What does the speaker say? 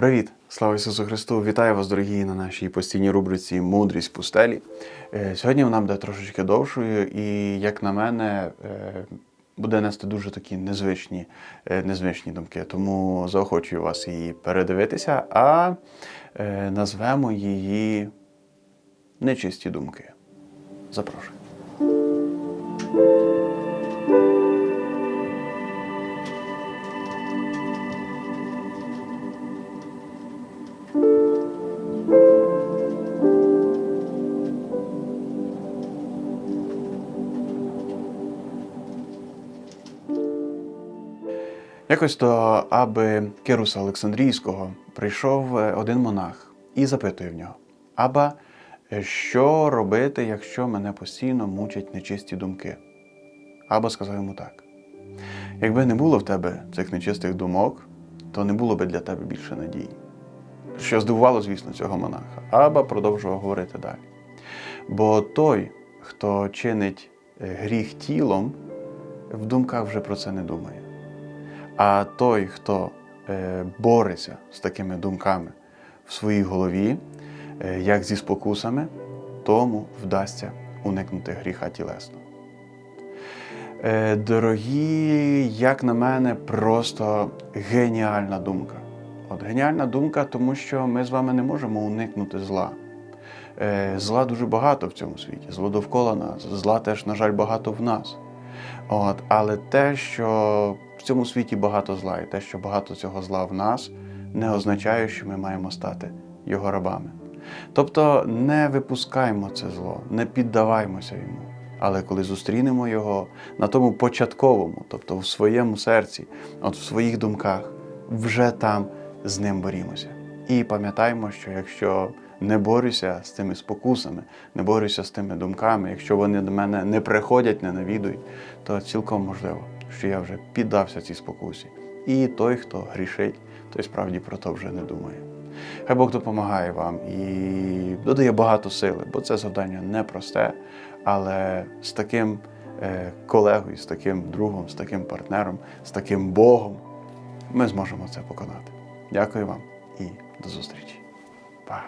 Привіт! Слава Ісусу Христу! Вітаю вас, дорогі, на нашій постійній рубриці Мудрість пустелі. Е, Сьогодні вона буде трошечки довшою, і, як на мене, е, буде нести дуже такі незвичні, е, незвичні думки. Тому заохочую вас її передивитися, а назвемо її Нечисті думки. Запрошую. Якось до аби Кируса Олександрійського прийшов е, один монах і запитує в нього: Аба, е, що робити, якщо мене постійно мучать нечисті думки? Аба сказав йому так: якби не було в тебе цих нечистих думок, то не було би для тебе більше надії. Що здивувало, звісно, цього монаха. Аба продовжував говорити далі. Бо той, хто чинить е, гріх тілом, в думках вже про це не думає. А той, хто е, бореться з такими думками в своїй голові, е, як зі спокусами, тому вдасться уникнути гріха тілесного. Е, дорогі, як на мене, просто геніальна думка. От геніальна думка, тому що ми з вами не можемо уникнути зла. Зла дуже багато в цьому світі, зло довкола нас, зла теж, на жаль, багато в нас. От, але те, що в цьому світі багато зла, і те, що багато цього зла в нас, не означає, що ми маємо стати його рабами. Тобто не випускаймо це зло, не піддаваймося йому. Але коли зустрінемо його на тому початковому, тобто в своєму серці, от в своїх думках, вже там з ним борімося. І пам'ятаймо, що якщо не борюся з цими спокусами, не борюся з тими думками, якщо вони до мене не приходять, не навідують, то цілком можливо, що я вже піддався цій спокусі. І той, хто грішить, той справді про то вже не думає. Хай Бог допомагає вам і додає багато сили, бо це завдання непросте, але з таким е, колегою, з таким другом, з таким партнером, з таким Богом ми зможемо це поконати. Дякую вам і до зустрічі. Па!